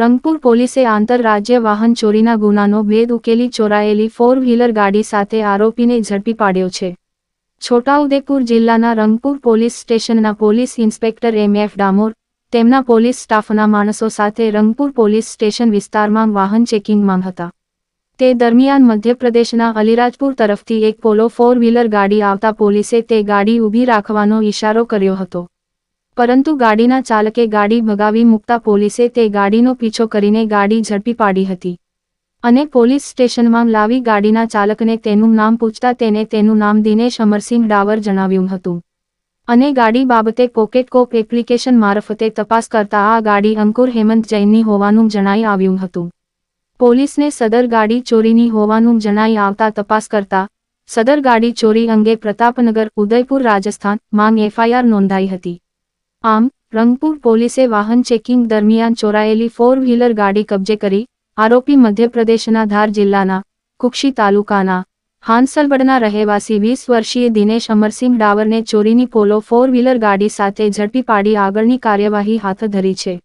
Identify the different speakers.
Speaker 1: રંગપુર પોલીસે આંતરરાજ્ય વાહન ચોરીના ગુનાનો ભેદ ઉકેલી ચોરાયેલી ફોર વ્હીલર ગાડી સાથે આરોપીને ઝડપી પાડ્યો છે. છોટાઉદેપુર જિલ્લાના રંગપુર પોલીસ સ્ટેશનના police inspector M. F. Damor, તેમના પોલીસ સ્ટાફના માણસો સાથે રંગપુર પોલીસ સ્ટેશન વિસ્તારમાં વાહન ચેકિંગમાં હતા. તે દરમિયાન મધ્યપ્રદેશના અલીરાજપુર તરફથી એક પોલો ફોર વ્હીલર ગાડી આવતા પોલીસે તે ગાડી ઊભી રાખવાનો ઇશારો કર્યો હતો. પરંતુ ગાડીના ચાલકે ગાડી ભગાવી મૂકતા પોલીસે તે ગાડીનો પીછો કરીને ગાડી ઝડપી પાડી હતી. અને પોલીસ સ્ટેશનમાં લાવી ગાડીના ચાલકને તેનું નામ પૂછતા તેને તેનું નામ દિનેશ અમરસિંહ ડાવર જણાવ્યું હતું. અને ગાડી બાબતે પોકેટ કોપ એપ્લિકેશન મારફતે તપાસ કરતા આ ગાડી અંકુર હેમંત જૈનની હોવાનું જણાઈ આવ્યું હતું. પોલીસને સદર ગાડી ચોરીની હોવાનું જણાઈ આવતા તપાસ કરતા, સદર ગાડી ચોરી અંગે પ્રતાપનગર ઉદયપુર રાજસ્થાન માંગ એફઆઈઆર નોંધાઈ હતી. આમ, રંગપુર પોલીસે વાહન ચેકિંગ દરમિયાન ચોરાયેલી ફોર વ્હીલર ગાડી કબજે કરી આરોપી મધ્યપ્રદેશના ધાર જિલ્લાના કુક્ષી તાલુકાના હાંસલવડના રહેવાસી વીસ વર્ષીય દિનેશ અમરસિંહ ડાવરને ચોરીની પોલો ફોર વ્હીલર ગાડી સાથે ઝડપી પાડી આગળની કાર્યવાહી હાથ ધરી છે.